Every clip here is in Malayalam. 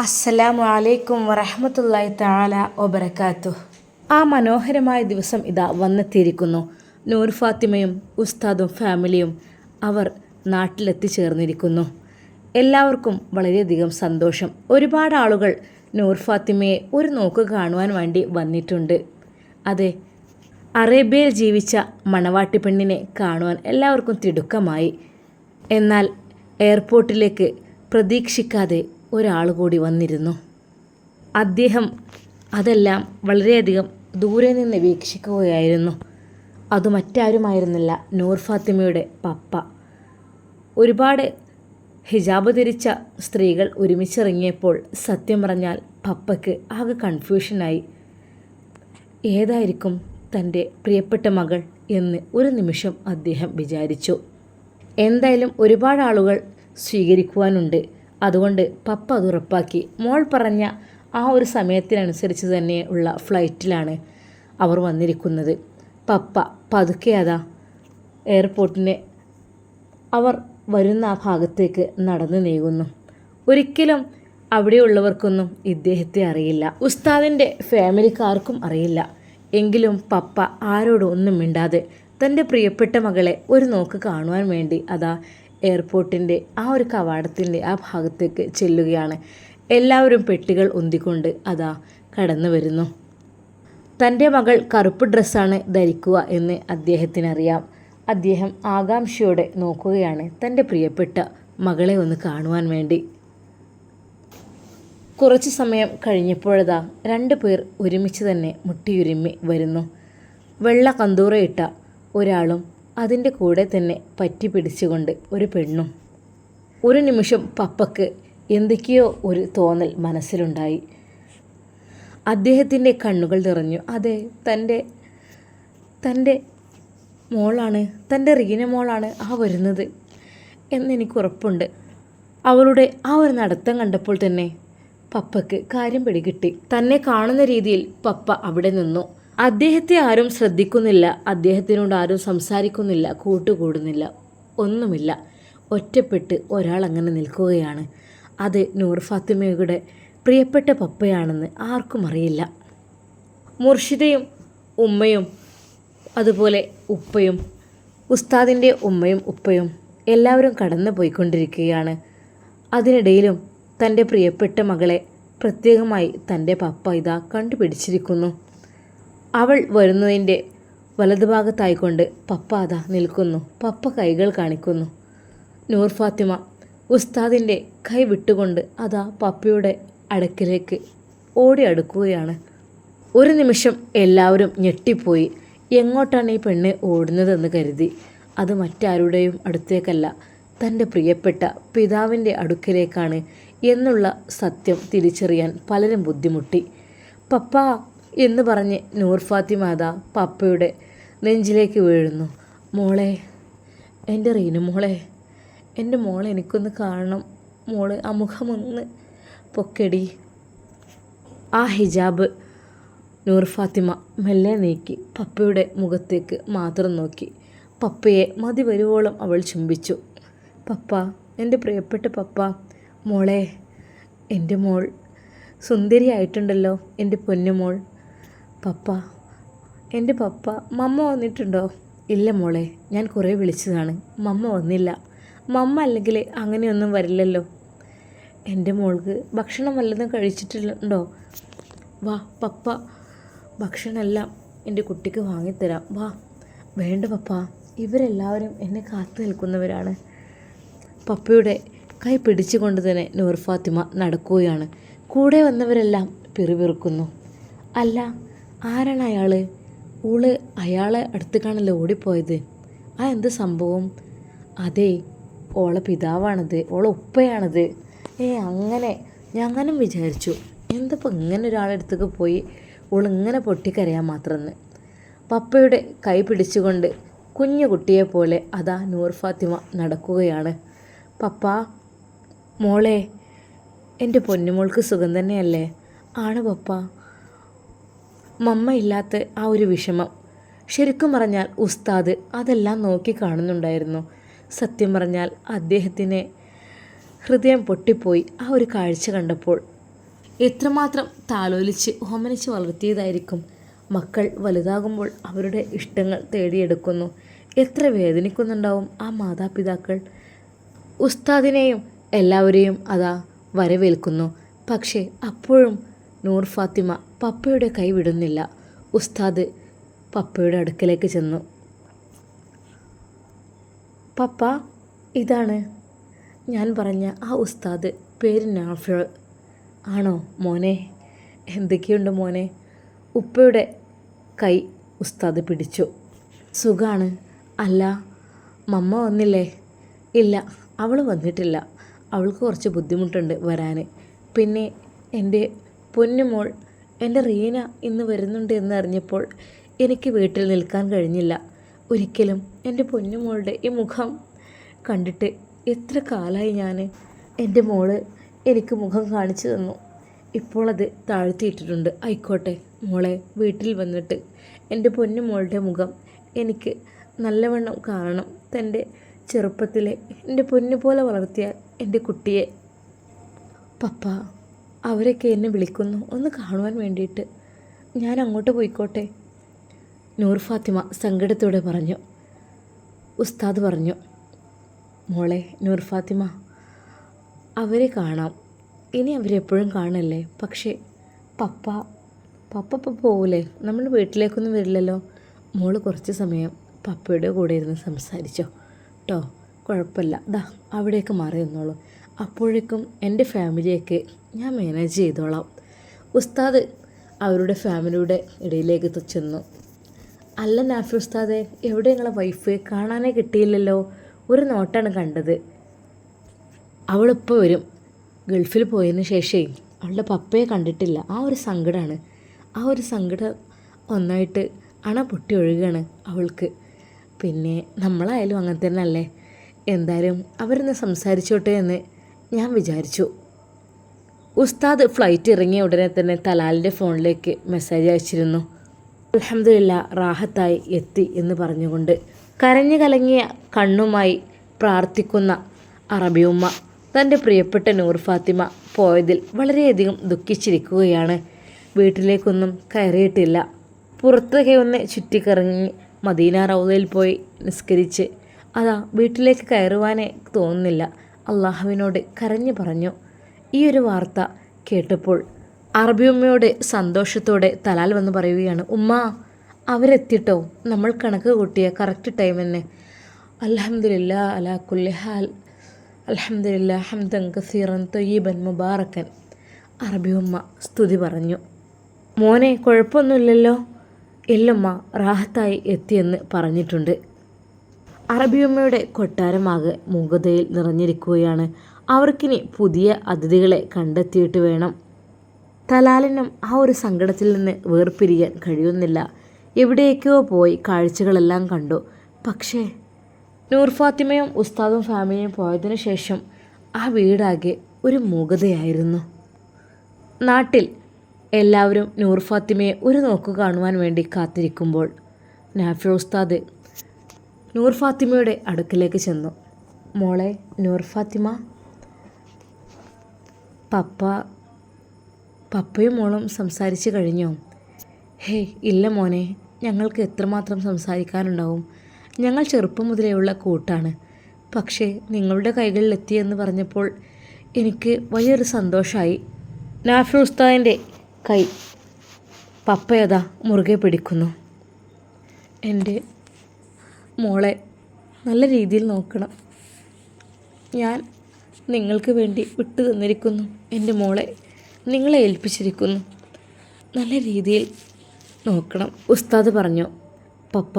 അസ്സലാമു അലൈക്കും വറഹമത്തല്ലായി താല വബർക്കാത്തു ആ മനോഹരമായ ദിവസം ഇതാ വന്നെത്തിയിരിക്കുന്നു. നൂർ ഫാത്തിമയും ഉസ്താദും ഫാമിലിയും അവർ നാട്ടിലെത്തിച്ചേർന്നിരിക്കുന്നു. എല്ലാവർക്കും വളരെയധികം സന്തോഷം. ഒരുപാട് ആളുകൾ നൂർ ഫാത്തിമയെ ഒരു നോക്ക് കാണുവാൻ വേണ്ടി വന്നിട്ടുണ്ട്. അതെ അറേബ്യയിൽ ജീവിച്ച മണവാട്ടി പെണ്ണിനെ കാണുവാൻ എല്ലാവർക്കും തിടുക്കമായി. എന്നാൽ എയർപോർട്ടിലേക്ക് പ്രതീക്ഷിക്കാതെ ഒരാൾ കൂടി വന്നിരുന്നു. അദ്ദേഹം അതെല്ലാം വളരെയധികം ദൂരെ നിന്ന് വീക്ഷിക്കുകയായിരുന്നു. അത് മറ്റാരുമായിരുന്നില്ല നൂർ ഫാത്തിമയുടെ പപ്പ. ഒരുപാട് ഹിജാബ് ധരിച്ച സ്ത്രീകൾ ഒരുമിച്ചിറങ്ങിയപ്പോൾ സത്യം പറഞ്ഞാൽ പപ്പയ്ക്ക് ആകെ കൺഫ്യൂഷനായി. ഏതായിരിക്കും തന്റെ പ്രിയപ്പെട്ട മകൾ എന്ന് ഒരു നിമിഷം അദ്ദേഹം വിചാരിച്ചു. എന്തായാലും ഒരുപാട് ആളുകൾ സ്വീകരിക്കുവാനുണ്ട്. അതുകൊണ്ട് പപ്പ അത് ഉറപ്പാക്കി. മോൾ പറഞ്ഞ ആ ഒരു സമയത്തിനനുസരിച്ച് തന്നെ ഉള്ള ഫ്ലൈറ്റിലാണ് അവർ വന്നിരിക്കുന്നത്. പപ്പ പതുക്കെ അതാ എയർപോർട്ടിനെ അവർ വരുന്ന ആ ഭാഗത്തേക്ക് നടന്നു നീങ്ങുന്നു. ഒരിക്കലും അവിടെയുള്ളവർക്കൊന്നും ഇദ്ദേഹത്തെ അറിയില്ല. ഉസ്താദിന്റെ ഫാമിലിക്കാർക്കും അറിയില്ല. എങ്കിലും പപ്പ ആരോടും ഒന്നും മിണ്ടാതെ തന്റെ പ്രിയപ്പെട്ട മകളെ ഒരു നോക്ക് കാണുവാൻ വേണ്ടി അതാ എയർപോർട്ടിന്റെ ആ ഒരു കവാടത്തിന്റെ ആ ഭാഗത്തേക്ക് ചെല്ലുകയാണ്. എല്ലാവരും പെട്ടികൾ ഉന്തിക്കൊണ്ട് അതാ കടന്നു വരുന്നു. തന്റെ മകൾ കറുപ്പ് ഡ്രസ്സാണ് ധരിക്കുക എന്ന് അദ്ദേഹത്തിനറിയാം. അദ്ദേഹം ആകാംക്ഷയോടെ നോക്കുകയാണ് തന്റെ പ്രിയപ്പെട്ട മകളെ ഒന്ന് കാണുവാൻ വേണ്ടി. കുറച്ച് സമയം കഴിഞ്ഞപ്പോഴതാ രണ്ടു പേർ ഒരുമിച്ച് തന്നെ മുട്ടിയുരുമ്മി വരുന്നു. വെള്ള കന്തൂറയിട്ട ഒരാളും അതിന്റെ കൂടെ തന്നെ പറ്റി പിടിച്ചുകൊണ്ട് ഒരു പെണ്ണും. ഒരു നിമിഷം പപ്പക്ക് എന്തൊക്കെയോ ഒരു തോന്നൽ മനസ്സിലുണ്ടായി. അദ്ദേഹത്തിന്റെ കണ്ണുകൾ നിറഞ്ഞു. അതെ തന്റെ തന്റെ മോളാണ് തന്റെ റീന മോളാണ് ആ വരുന്നത് എന്നെനിക്ക് ഉറപ്പുണ്ട്. അവളുടെ ആ ഒരു നടത്തം കണ്ടപ്പോൾ തന്നെ പപ്പയ്ക്ക് കാര്യം പിടികിട്ടി. തന്നെ കാണുന്ന രീതിയിൽ പപ്പ അവിടെ നിന്നു. അദ്ദേഹത്തെ ആരും ശ്രദ്ധിക്കുന്നില്ല അദ്ദേഹത്തിനോട് ആരും സംസാരിക്കുന്നില്ല കൂട്ടുകൂടുന്നില്ല ഒന്നുമില്ല. ഒറ്റപ്പെട്ട് ഒരാൾ അങ്ങനെ നിൽക്കുകയാണ്. അത് നൂർ ഫാത്തിമയുടെ പ്രിയപ്പെട്ട പപ്പയാണെന്ന് ആർക്കും അറിയില്ല. മുർഷിദയും ഉമ്മയും അതുപോലെ ഉപ്പയും ഉസ്താദിന്റെ ഉമ്മയും ഉപ്പയും എല്ലാവരും കടന്നു പോയിക്കൊണ്ടിരിക്കുകയാണ്. അതിനിടയിലും തന്റെ പ്രിയപ്പെട്ട മകളെ പ്രത്യേകമായി തന്റെ പപ്പ ഇതാ കണ്ടുപിടിച്ചിരിക്കുന്നു. അവൾ വരുന്നതിന്റെ വലതുഭാഗത്തായിക്കൊണ്ട് പപ്പ അതാ നിൽക്കുന്നു. പപ്പ കൈകൾ കാണിക്കുന്നു. നൂർ ഫാത്തിമ ഉസ്താദിന്റെ കൈ വിട്ടുകൊണ്ട് അതാ പപ്പയുടെ അടുക്കിലേക്ക് ഓടി അടുക്കുകയാണ്. ഒരു നിമിഷം എല്ലാവരും ഞെട്ടിപ്പോയി. എങ്ങോട്ടാണ് ഈ പെണ്ണ് ഓടുന്നതെന്ന് കരുതി. അത് മറ്റാരുടെയും അടുത്തേക്കല്ല തന്റെ പ്രിയപ്പെട്ട പിതാവിന്റെ അടുക്കലേക്കാണ് എന്നുള്ള സത്യം തിരിച്ചറിയാൻ പലരും ബുദ്ധിമുട്ടി. പപ്പ എന്ന് പറഞ്ഞ് നൂർ ഫാത്തിമാത പപ്പയുടെ നെഞ്ചിലേക്ക് വീഴുന്നു. മോളെ എന്റെ റീനു മോളെ എന്റെ മോളെ എനിക്കൊന്ന് കാണണം. മോൾ ആ മുഖമൊന്ന് പൊക്കടി. ആ ഹിജാബ് നൂർ ഫാത്തിമ മെല്ലെ നീക്കി പപ്പയുടെ മുഖത്തേക്ക് മാത്രം നോക്കി. പപ്പയെ മതി വരുവോളം അവൾ ചുംബിച്ചു. പപ്പ എന്റെ പ്രിയപ്പെട്ട പപ്പ മോളെ എന്റെ മോൾ സുന്ദരിയായിട്ടുണ്ടല്ലോ എന്റെ പൊന്നുമോൾ പപ്പ. എന്റെ പപ്പ മമ്മ വന്നിട്ടുണ്ടോ? ഇല്ല മോളെ ഞാൻ കുറേ വിളിച്ചതാണ്. മമ്മ വന്നില്ല. മമ്മ അല്ലെങ്കിൽ അങ്ങനെയൊന്നും വരില്ലല്ലോ. എന്റെ മോൾക്ക് ഭക്ഷണം വല്ലതും കഴിച്ചിട്ടുണ്ടോ? വാ പപ്പ. ഭക്ഷണമെല്ലാം എന്റെ കുട്ടിക്ക് വാങ്ങിത്തരാം. വാ. വേണ്ട പപ്പ ഇവരെല്ലാവരും എന്നെ കാത്തു നിൽക്കുന്നവരാണ്. പപ്പയുടെ കൈ പിടിച്ചുകൊണ്ട് തന്നെ നൂർ ഫാത്തിമ നടക്കുകയാണ്. കൂടെ വന്നവരെല്ലാം പിറുപിറുക്കുന്നു അല്ല ആരാണ് അയാൾ ഊൾ അയാളെ അടുത്തേക്കാണല്ലോ ഓടിപ്പോയത്? ആ എന്ത് സംഭവം? അതെ ഓളെ പിതാവാണത് ഓളെ ഉപ്പയാണത്. ഏ അങ്ങനെ ഞാനും വിചാരിച്ചു എന്തപ്പോൾ ഇങ്ങനെ ഒരാളെ അടുത്തേക്ക് പോയി ഓൾ ഇങ്ങനെ പൊട്ടിക്കരയാൻ മാത്രമെന്ന് പപ്പയുടെ കൈ പിടിച്ചുകൊണ്ട് കുഞ്ഞു കുട്ടിയെ പോലെ അതാ നൂർ ഫാത്തിമ നടക്കുകയാണ്. പപ്പ മോളെ എന്റെ പൊന്നുമോൾക്ക് സുഖം തന്നെയല്ലേ? ആണ് പപ്പ. മമ്മ ഇല്ലാത്ത ആ ഒരു വിഷമം. ശരിക്കും പറഞ്ഞാൽ ഉസ്താദ് അതെല്ലാം നോക്കി കാണുന്നുണ്ടായിരുന്നു. സത്യം പറഞ്ഞാൽ അദ്ദേഹത്തിന് ഹൃദയം പൊട്ടിപ്പോയി ആ ഒരു കാഴ്ച കണ്ടപ്പോൾ. എത്രമാത്രം താലോലിച്ച് ഓമനിച്ച് വളർത്തിയതായിരിക്കും. മക്കൾ വലുതാകുമ്പോൾ അവരുടെ ഇഷ്ടങ്ങൾ തേടിയെടുക്കുന്നു. എത്ര വേദനിക്കുന്നുണ്ടാവും ആ മാതാപിതാക്കൾ. ഉസ്താദിനെയും എല്ലാവരെയും അതാ വരവേൽക്കുന്നു. പക്ഷേ അപ്പോഴും നൂർ ഫാത്തിമ പപ്പയുടെ കൈ വിടുന്നില്ല. ഉസ്താദ് പപ്പയുടെ അടുക്കലേക്ക് ചെന്നു. പപ്പ ഇതാണ്. ഞാൻ പറഞ്ഞ ആ ഉസ്താദ് പേര് നാഫിൾ. ആണോ മോനെ? എന്തൊക്കെയുണ്ട് മോനെ? ഉപ്പയുടെ കൈ ഉസ്താദ് പിടിച്ചു. സുഖാണ്. അല്ല മമ്മ വന്നില്ലേ? ഇല്ല അവൾ വന്നിട്ടില്ല. അവൾക്ക് കുറച്ച് ബുദ്ധിമുട്ടുണ്ട് വരാൻ പിന്നെ എന്റെ പൊന്നുമോൾ എന്റെ റീന ഇന്ന് വരുന്നുണ്ട് എന്ന് അറിഞ്ഞപ്പോൾ എനിക്ക് വീട്ടിൽ നിൽക്കാൻ കഴിഞ്ഞില്ല. ഒരിക്കലും എന്റെ പൊന്നുമോളുടെ ഈ മുഖം കണ്ടിട്ട് എത്ര കാലമായി ഞാൻ എന്റെ മോൾ എനിക്ക് മുഖം കാണിച്ചു തന്നു. ഇപ്പോൾ അത് താഴ്ത്തിയിട്ടിട്ടുണ്ട്. ആയിക്കോട്ടെ മോളെ വീട്ടിൽ വന്നിട്ട് എന്റെ പൊന്നുമോളുടെ മുഖം എനിക്ക് നല്ലവണ്ണം കാണണം. തന്റെ ചെറുപ്പത്തിലെ എന്റെ പൊന്നു പോലെ വളർത്തിയ എന്റെ കുട്ടിയെ. പപ്പ അവരൊക്കെ എന്നെ വിളിക്കുന്നു. ഒന്ന് കാണുവാൻ വേണ്ടിയിട്ട്. ഞാൻ അങ്ങോട്ട് പോയിക്കോട്ടെ. നൂർ ഫാത്തിമ സങ്കടത്തോടെ പറഞ്ഞു. ഉസ്താദ് പറഞ്ഞു മോളെ നൂർ ഫാത്തിമ അവരെ കാണാം. ഇനി അവരെപ്പോഴും കാണല്ലേ? പക്ഷേ പപ്പ പപ്പ ഇപ്പം പോവില്ലേ നമ്മൾ വീട്ടിലേക്കൊന്നും വരില്ലല്ലോ. മോൾ കുറച്ച് സമയം പപ്പയുടെ കൂടെ ഇരുന്ന് സംസാരിച്ചോ? കേട്ടോ കുഴപ്പമില്ല. ദാ അവിടെയൊക്കെ മാറി നിന്നോളൂ. അപ്പോഴേക്കും എന്റെ ഫാമിലിയൊക്കെ ഞാൻ മാനേജ് ചെയ്തോളാം. ഉസ്താദ് അവരുടെ ഫാമിലിയുടെ ഇടയിലേക്ക് ചെന്നു. അല്ല നാഫി ഉസ്താദെ എവിടെ നിങ്ങളെ വൈഫ് കാണാനേ കിട്ടിയില്ലല്ലോ? ഒരു നോട്ടാണ് കണ്ടത്. അവളിപ്പോൾ വരും. ഗൾഫിൽ പോയതിന് ശേഷമേ അവളുടെ പപ്പയെ കണ്ടിട്ടില്ല. ആ ഒരു സങ്കടമാണ് ആ ഒരു സങ്കടം ഒന്നായിട്ട് അണ പൊട്ടി ഒഴുകുകയാണ് അവൾക്ക്. പിന്നെ നമ്മളായാലും അങ്ങനെ തന്നെ അല്ലേ എന്തായാലും അവരൊന്ന് സംസാരിച്ചോട്ടെ എന്ന് ഞാൻ വിചാരിച്ചു. ഉസ്താദ് ഫ്ലൈറ്റ് ഇറങ്ങിയ ഉടനെ തന്നെ തലാലിന്റെ ഫോണിലേക്ക് മെസ്സേജ് അയച്ചിരുന്നു. അലഹമില്ല റാഹത്തായി എത്തി എന്ന് പറഞ്ഞുകൊണ്ട് കരഞ്ഞു കലങ്ങിയ കണ്ണുമായി പ്രാർത്ഥിക്കുന്ന അറബിയുമ്മ തന്റെ പ്രിയപ്പെട്ട നൂർ ഫാത്തിമ പോയതിൽ വളരെയധികം ദുഃഖിച്ചിരിക്കുകയാണ്. വീട്ടിലേക്കൊന്നും കയറിയിട്ടില്ല. പുറത്തൊക്കെ ഒന്ന് ചുറ്റിക്കറങ്ങി മദീന റൗദയിൽ പോയി നിസ്കരിച്ച്. അതാ വീട്ടിലേക്ക് കയറുവാനേ തോന്നുന്നില്ല. അള്ളാഹുവിനോട് കരഞ്ഞു പറഞ്ഞു. ഈ ഒരു വാർത്ത കേട്ടപ്പോൾ അറബിയുമ്മയോട് സന്തോഷത്തോടെ തലാൽ വന്ന് പറയുകയാണ് ഉമ്മ അവരെത്തിട്ടോ? നമ്മൾ കണക്ക് കൂട്ടിയ കറക്റ്റ് ടൈം തന്നെ അലഹമില്ല അലാ കുല്ലിഹാൽ അലഹമില്ല ഹംദൻ കസീറൻ തൊയ്യബൻ മുബാറക്കൻ. അറബിയുമ്മ സ്തുതി പറഞ്ഞു. മോനെ കുഴപ്പമൊന്നുമില്ലല്ലോ. ഇല്ലമ്മ റാഹത്തായി എത്തിയെന്ന് പറഞ്ഞിട്ടുണ്ട്. അറബിയമ്മയുടെ കൊട്ടാരമാകെ മൂകതയിൽ നിറഞ്ഞിരിക്കുകയാണ്. അവർക്കിനി പുതിയ അതിഥികളെ കണ്ടെത്തിയിട്ട് വേണം. തലാലിനും ആ ഒരു സങ്കടത്തിൽ നിന്ന് വേർപിരിയാൻ കഴിയുന്നില്ല. എവിടേക്കോ പോയി കാഴ്ചകളെല്ലാം കണ്ടു. പക്ഷേ നൂർ ഫാത്തിമയും ഉസ്താദും ഫാമിലിയും പോയതിനു ശേഷം ആ വീടാകെ ഒരു മൂകതയായിരുന്നു. നാട്ടിൽ എല്ലാവരും നൂർ ഫാത്തിമയെ ഒരു നോക്ക് കാണുവാൻ വേണ്ടി കാത്തിരിക്കുമ്പോൾ നാഫി ഉസ്താദ് നൂർ ഫാത്തിമയുടെ അടുക്കിലേക്ക് ചെന്നു. മോളെ നൂർ ഫാത്തിമ. പപ്പ പപ്പയും മോളും സംസാരിച്ച് കഴിഞ്ഞോ. ഹേയ് ഇല്ല മോനെ ഞങ്ങൾക്ക് എത്രമാത്രം സംസാരിക്കാനുണ്ടാവും. ഞങ്ങൾ ചെറുപ്പം മുതലേയുള്ള കൂട്ടാണ്. പക്ഷേ നിങ്ങളുടെ കൈകളിലെത്തിയെന്ന് പറഞ്ഞപ്പോൾ എനിക്ക് വലിയൊരു സന്തോഷമായി നാഫി ഉസ്താദിന്റെ കൈ പപ്പയതാ മുറുകെ പിടിക്കുന്നു. എന്റെ മോളെ നല്ല രീതിയിൽ നോക്കണം. ഞാൻ നിങ്ങൾക്ക് വേണ്ടി വിട്ടു തന്നിരിക്കുന്നു. എന്റെ മോളെ നിങ്ങളെ ഏൽപ്പിച്ചിരിക്കുന്നു. നല്ല രീതിയിൽ നോക്കണം. ഉസ്താദ് പറഞ്ഞു പപ്പ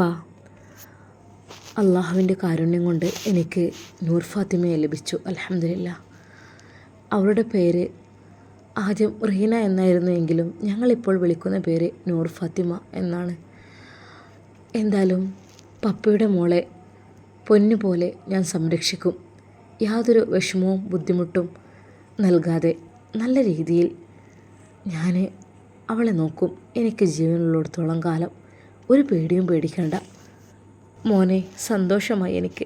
അള്ളാഹുവിന്റെ കാരുണ്യം കൊണ്ട് എനിക്ക് നൂർ ഫാത്തിമയെ ലഭിച്ചു. അലഹമില്ല അവരുടെ പേര് ആദ്യം റീന എന്നായിരുന്നു എങ്കിലും ഞങ്ങളിപ്പോൾ വിളിക്കുന്ന പേര് നൂർ ഫാത്തിമ എന്നാണ്. എന്തായാലും പപ്പയുടെ മോളെ പൊന്നു പോലെ ഞാൻ സംരക്ഷിക്കും. യാതൊരു വിഷമവും ബുദ്ധിമുട്ടും നൽകാതെ നല്ല രീതിയിൽ ഞാൻ അവളെ നോക്കും. എനിക്ക് ജീവനുള്ളിടത്തോളം കാലം ഒരു പേടിയും പേടിക്കണ്ട. മോനെ സന്തോഷമായി എനിക്ക്.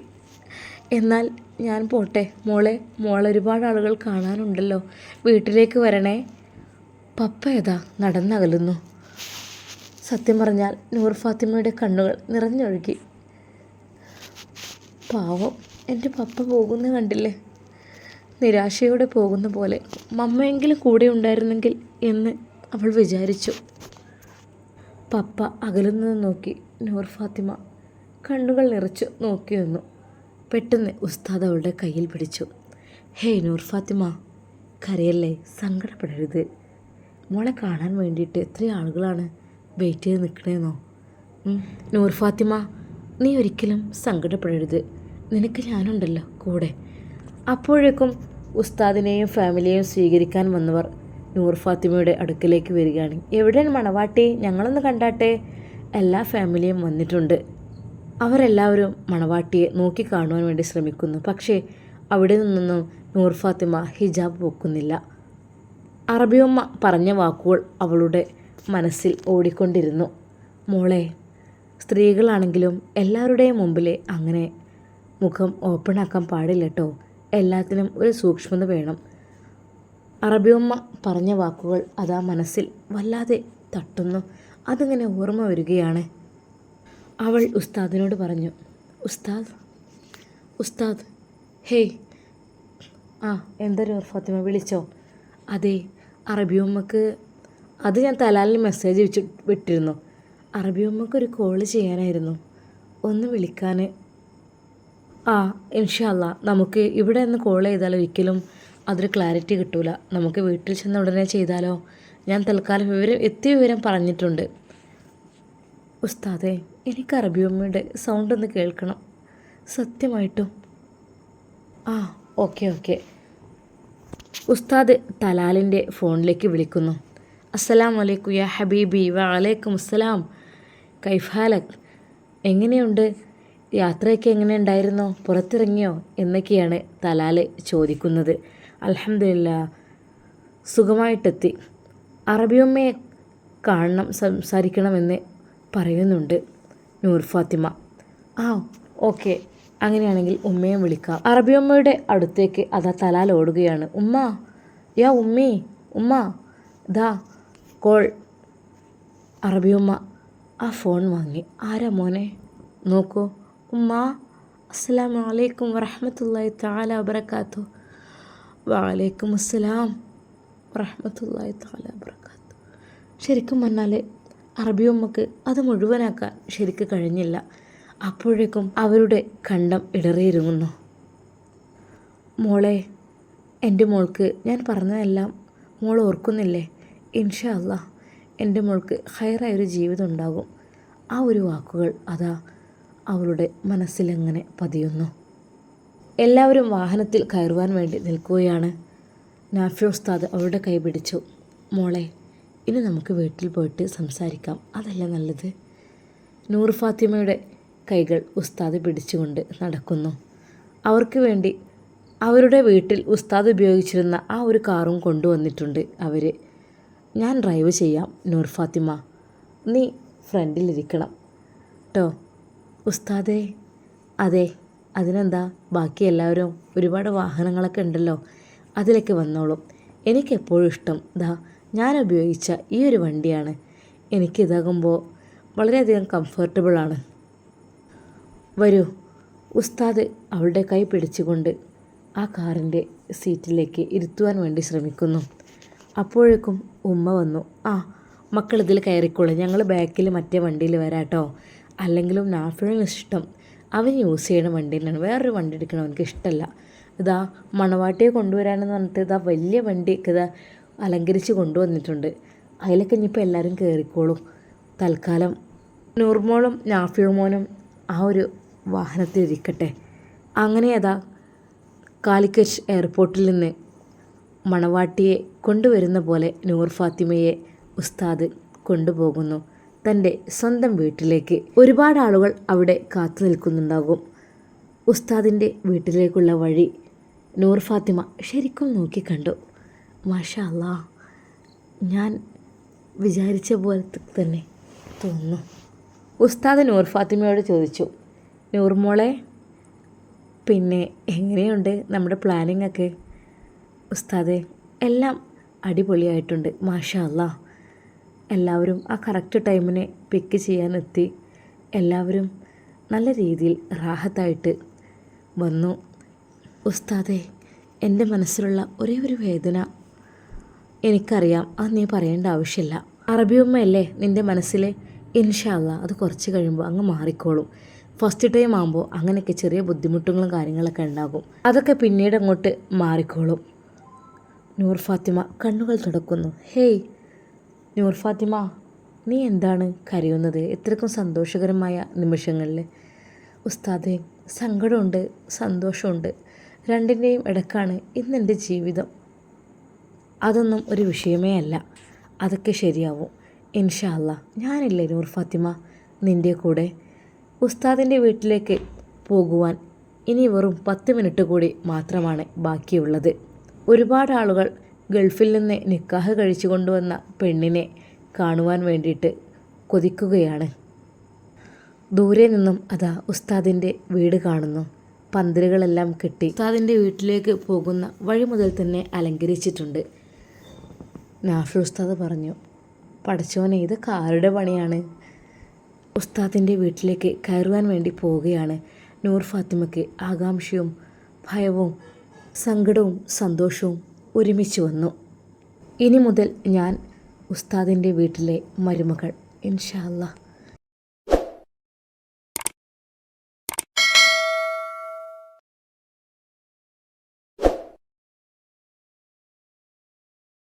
എന്നാൽ ഞാൻ പോട്ടെ. മോളെ മോളെ ഒരുപാട് ആളുകൾ കാണാനുണ്ടല്ലോ. വീട്ടിലേക്ക് വരണേ. പപ്പ ഏതാ? നടന്നകലുന്നു. സത്യം പറഞ്ഞാൽ നൂർ ഫാത്തിമയുടെ കണ്ണുകൾ നിറഞ്ഞൊഴുകി. പാവം. എന്റെ പപ്പ പോകുന്ന കണ്ടില്ലേ? നിരാശയോടെ പോകുന്ന പോലെ. മമ്മയെങ്കിലും കൂടെ ഉണ്ടായിരുന്നെങ്കിൽ എന്ന് അവൾ വിചാരിച്ചു. പപ്പ അകലുന്നത് നോക്കി നൂർ ഫാത്തിമ കണ്ണുകൾ നിറച്ച് നോക്കി നിന്നു. പെട്ടെന്ന് ഉസ്താദ് അവളുടെ കയ്യിൽ പിടിച്ചു. ഹേ നൂർ ഫാത്തിമ കരയല്ലേ? സങ്കടപ്പെടരുത്. മോളെ കാണാൻ വേണ്ടിയിട്ട് എത്ര ആളുകളാണ് വെയിറ്റ് ചെയ്ത് നിൽക്കണേന്നോ നൂർ ഫാത്തിമ നീ ഒരിക്കലും സങ്കടപ്പെടരുത്. നിനക്ക് ഞാനുണ്ടല്ലോ കൂടെ. അപ്പോഴേക്കും ഉസ്താദിനെയും ഫാമിലിയെയും സ്വീകരിക്കാൻ വന്നവർ നൂർ ഫാത്തിമയുടെ അടുക്കലേക്ക് വരികയാണ്. എവിടെയാണ് മണവാട്ടി? ഞങ്ങളൊന്ന് കണ്ടാട്ടെ. എല്ലാ ഫാമിലിയും വന്നിട്ടുണ്ട്. അവരെല്ലാവരും മണവാട്ടിയെ നോക്കിക്കാണുവാൻ വേണ്ടി ശ്രമിക്കുന്നു. പക്ഷേ അവിടെ നിന്നൊന്നും നൂർ ഫാത്തിമ ഹിജാബ് പൊക്കുന്നില്ല. അറബിയമ്മ പറഞ്ഞ വാക്കുകൾ അവളുടെ മനസ്സിൽ ഓടിക്കൊണ്ടിരുന്നു. മോളെ സ്ത്രീകളാണെങ്കിലും എല്ലാവരുടെയും മുമ്പിലെ അങ്ങനെ മുഖം ഓപ്പൺ ആക്കാൻ പാടില്ല കേട്ടോ എല്ലാത്തിനും ഒരു സൂക്ഷ്മത വേണം. അറബിയമ്മ പറഞ്ഞ വാക്കുകൾ അതാ മനസ്സിൽ വല്ലാതെ തട്ടുന്നു. അതിങ്ങനെ ഓർമ്മ വരികയാണ്. അവൾ ഉസ്താദിനോട് പറഞ്ഞു ഉസ്താദ് ഉസ്താദ് ഹേയ് ആ എന്തൊരു ഫാത്തിമ വിളിച്ചോ? അതെ അറബിയമ്മക്ക് അത് ഞാൻ തലാലിൽ മെസ്സേജ് വെച്ച് വിട്ടിരുന്നു. അറബിയമ്മക്ക് ഒരു കോൾ ചെയ്യാനായിരുന്നു. ഒന്ന് വിളിക്കാൻ ആ ഇൻഷല്ല നമുക്ക് ഇവിടെ നിന്ന് കോൾ ചെയ്താൽ ഒരിക്കലും അതൊരു ക്ലാരിറ്റി കിട്ടൂല. നമുക്ക് വീട്ടിൽ ചെന്ന് ഉടനെ ചെയ്താലോ? ഞാൻ തൽക്കാലം വിവരം എത്തിയ വിവരം പറഞ്ഞിട്ടുണ്ട്. ഉസ്താദേ എനിക്ക് അറബിയമ്മയുടെ സൗണ്ട് ഒന്ന് കേൾക്കണം. സത്യമായിട്ടും? ആ ഓക്കെ ഓക്കെ ഉസ്താദ് തലാലിന്റെ ഫോണിലേക്ക് വിളിക്കുന്നു. അസ്സലാം വലൈക്കും യാ ഹബീബി വാലേക്കും അസ്സലാം കൈഫാലക് എങ്ങനെയുണ്ട്? യാത്രയൊക്കെ എങ്ങനെ ഉണ്ടായിരുന്നോ പുറത്തിറങ്ങിയോ? എന്നൊക്കെയാണ് തലാൽ ചോദിക്കുന്നത്. അലഹമില്ല സുഖമായിട്ടെത്തി. അറബിയമ്മയെ കാണണം സംസാരിക്കണമെന്ന് പറയുന്നുണ്ട് നൂർ ഫാത്തിമ. ആ ഓക്കെ. അങ്ങനെയാണെങ്കിൽ ഉമ്മയെ വിളിക്കാം. അറബിയമ്മയുടെ അടുത്തേക്ക് അതാ തലാൽ ഓടുകയാണ്. ഉമ്മ യാ ഉമ്മേ ഉമ്മ. ദാ കോൾ. അറബിയമ്മ ആ ഫോൺ വാങ്ങി. ആരാ മോനെ? നോക്കൂ. ഉമ്മ അസ്സലാമു അലൈക്കും വറഹമത്തല്ലാഹി താല വബർക്കാത്തു വാലേക്കും അസ്സലാം വറഹമത്തല്ലാഹി താല വബർക്കാത്തു ശരിക്കും പറഞ്ഞാൽ അറബി ഉമ്മക്ക് അത് മുഴുവനാക്കാൻ ശരിക്ക് കഴിഞ്ഞില്ല. അപ്പോഴേക്കും അവരുടെ കണ്ടം ഇടറിയിരുങ്ങുന്നു മോളെ എന്റെ മോൾക്ക് ഞാൻ പറഞ്ഞതെല്ലാം മോൾ ഓർക്കുന്നില്ലേ? ഇൻഷാ അല്ലാ എന്റെ മോൾക്ക് ഹയറായൊരു ജീവിതം ഉണ്ടാകും. ആ ഒരു വാക്കുകൾ അതാ അവളുടെ മനസ്സിലങ്ങനെ പതിയുന്നു. എല്ലാവരും വാഹനത്തിൽ കയറുവാൻ വേണ്ടി നിൽക്കുകയാണ്. നാഫ്യോസ്താദ് അവളുടെ കൈ പിടിച്ചു. മോളെ ഇനി നമുക്ക് വീട്ടിൽ പോയിട്ട് സംസാരിക്കാം. അതല്ല നല്ലത്. നൂർ ഫാത്തിമയുടെ കൈകൾ ഉസ്താദ് പിടിച്ചുകൊണ്ട് നടക്കുന്നു. അവർക്ക് വേണ്ടി അവരുടെ വീട്ടിൽ ഉസ്താദ് ഉപയോഗിച്ചിരുന്ന ആ ഒരു കാറും കൊണ്ടുവന്നിട്ടുണ്ട് അവർ ഞാൻ ഡ്രൈവ് ചെയ്യാം നൂർ ഫാത്തിമ. നീ ഫ്രണ്ടിലിരിക്കണം. കേട്ടോ ഉസ്താദേ അതെ അതിനെന്താ? ബാക്കി എല്ലാവരും ഒരുപാട് വാഹനങ്ങളൊക്കെ ഉണ്ടല്ലോ അതിലൊക്കെ വന്നോളും. എനിക്കെപ്പോഴും ഇഷ്ടം. ദാ ഞാൻ ഉപയോഗിച്ച ഈ ഒരു വണ്ടിയാണ്. എനിക്കിതാകുമ്പോൾ വളരെയധികം കംഫർട്ടബിളാണ്. വരൂ ഉസ്താദ് അവളുടെ കൈ പിടിച്ചുകൊണ്ട് ആ കാറിന്റെ സീറ്റിലേക്ക് ഇരുത്തുവാൻ വേണ്ടി ശ്രമിക്കുന്നു. അപ്പോഴേക്കും ഉമ്മ വന്നു. ആ മക്കൾ ഇതിൽ കയറിക്കോളൂ. ഞങ്ങൾ ബാക്കിൽ മറ്റേ വണ്ടിയിൽ വരാട്ടോ. അല്ലെങ്കിലും നാഫിളിന് ഇഷ്ടം. അവൻ യൂസ് ചെയ്യണ തന്നെയാണ് വേറൊരു വണ്ടി എടുക്കണം അവനക്ക് ഇഷ്ടമല്ല ഇതാ മണവാട്ടിയെ കൊണ്ടുവരാനെന്ന് പറഞ്ഞിട്ട് ഇതാ വലിയ വണ്ടിയൊക്കെ ഇതാ അലങ്കരിച്ച് കൊണ്ടുവന്നിട്ടുണ്ട്. അതിലൊക്കെ ഇനിയിപ്പോൾ എല്ലാവരും കയറിക്കോളും തൽക്കാലം നൂർമോളും നാഫിയുമോനും ആ ഒരു വാഹനത്തിലിരിക്കട്ടെ. അങ്ങനെ അതാ കാലിക്കറ്റ് എയർപോർട്ടിൽ നിന്ന് മണവാട്ടിയെ കൊണ്ടുവരുന്ന പോലെ നൂർ ഫാത്തിമയെ ഉസ്താദ് കൊണ്ടുപോകുന്നു. തന്റെ സ്വന്തം വീട്ടിലേക്ക് ഒരുപാട് ആളുകൾ അവിടെ കാത്തു നിൽക്കുന്നുണ്ടാകും. ഉസ്താദിന്റെ വീട്ടിലേക്കുള്ള വഴി നൂർ ഫാത്തിമ ശരിക്കും നോക്കിക്കണ്ടു മാഷാ ഞാൻ വിചാരിച്ച പോലെ തന്നെ തോന്നുന്നു. ഉസ്താദ് നൂർ ഫാത്തിമയോട് ചോദിച്ചു നൂർ മോളെ പിന്നെ എങ്ങനെയുണ്ട് നമ്മുടെ പ്ലാനിങ് ഒക്കെ ഉസ്താദെ എല്ലാം അടിപൊളിയായിട്ടുണ്ട് മാഷാ എല്ലാവരും ആ കറക്റ്റ് ടൈമിനെ പിക്ക് ചെയ്യാനെത്തി. എല്ലാവരും നല്ല രീതിയിൽ റാഹത്തായിട്ട് വന്നു. ഉസ്താദെ എന്റെ മനസ്സിലുള്ള ഒരേ ഒരു വേദന എനിക്കറിയാം. അത് നീ പറയേണ്ട ആവശ്യമില്ല. അറബിയമ്മയല്ലേ നിന്റെ മനസ്സിലെ ഇൻഷാല്ല അത് കുറച്ച് കഴിയുമ്പോൾ അങ്ങ് മാറിക്കോളും. ഫസ്റ്റ് ടൈം ആകുമ്പോൾ അങ്ങനെയൊക്കെ ചെറിയ ബുദ്ധിമുട്ടുകളും കാര്യങ്ങളൊക്കെ ഉണ്ടാകും. അതൊക്കെ പിന്നീട് അങ്ങോട്ട് മാറിക്കോളും. നൂർ ഫാത്തിമ കണ്ണുകൾ തുടക്കുന്നു. ഹേയ് നൂർ ഫാത്തിമ നീ എന്താണ് കരയുന്നത്? എത്രക്കും സന്തോഷകരമായ നിമിഷങ്ങളിൽ ഉസ്താദെ സങ്കടമുണ്ട് സന്തോഷമുണ്ട്. രണ്ടിന്റെയും ഇടക്കാണ് ഇന്നെന്റെ ജീവിതം. അതൊന്നും ഒരു വിഷയമേ അല്ല. അതൊക്കെ ശരിയാവും. ഇൻഷാല്ല ഞാനില്ലേ നൂർ ഫാത്തിമ നിന്റെ കൂടെ. ഉസ്താദിന്റെ വീട്ടിലേക്ക് പോകുവാൻ ഇനി വെറും പത്ത് മിനിറ്റ് കൂടി മാത്രമാണ് ബാക്കിയുള്ളത്. ഒരുപാട് ആളുകൾ ഗൾഫിൽ നിന്ന് നിക്കാഹ് കഴിച്ചു കൊണ്ടുവന്ന പെണ്ണിനെ കാണുവാൻ വേണ്ടിയിട്ട് കൊതിക്കുകയാണ്. ദൂരെ നിന്നും അതാ ഉസ്താദിന്റെ വീട് കാണുന്നു. പന്തലുകളെല്ലാം കെട്ടി ഉസ്താദിന്റെ വീട്ടിലേക്ക് പോകുന്ന വഴി മുതൽ തന്നെ അലങ്കരിച്ചിട്ടുണ്ട്. നാഫി ഉസ്താദ് പറഞ്ഞു പഠിച്ചോനെ ഇത് കാരുടെ പണിയാണ്. ഉസ്താദിന്റെ വീട്ടിലേക്ക് കയറുവാൻ വേണ്ടി പോവുകയാണ്. നൂർ ഫാത്തിമയ്ക്ക് ആകാംക്ഷയും ഭയവും സങ്കടവും സന്തോഷവും ഒരുമിച്ച് വന്നു. ഇനി മുതൽ ഞാൻ ഉസ്താദിന്റെ വീട്ടിലെ മരുമകൾ ഇൻഷാ അല്ലാ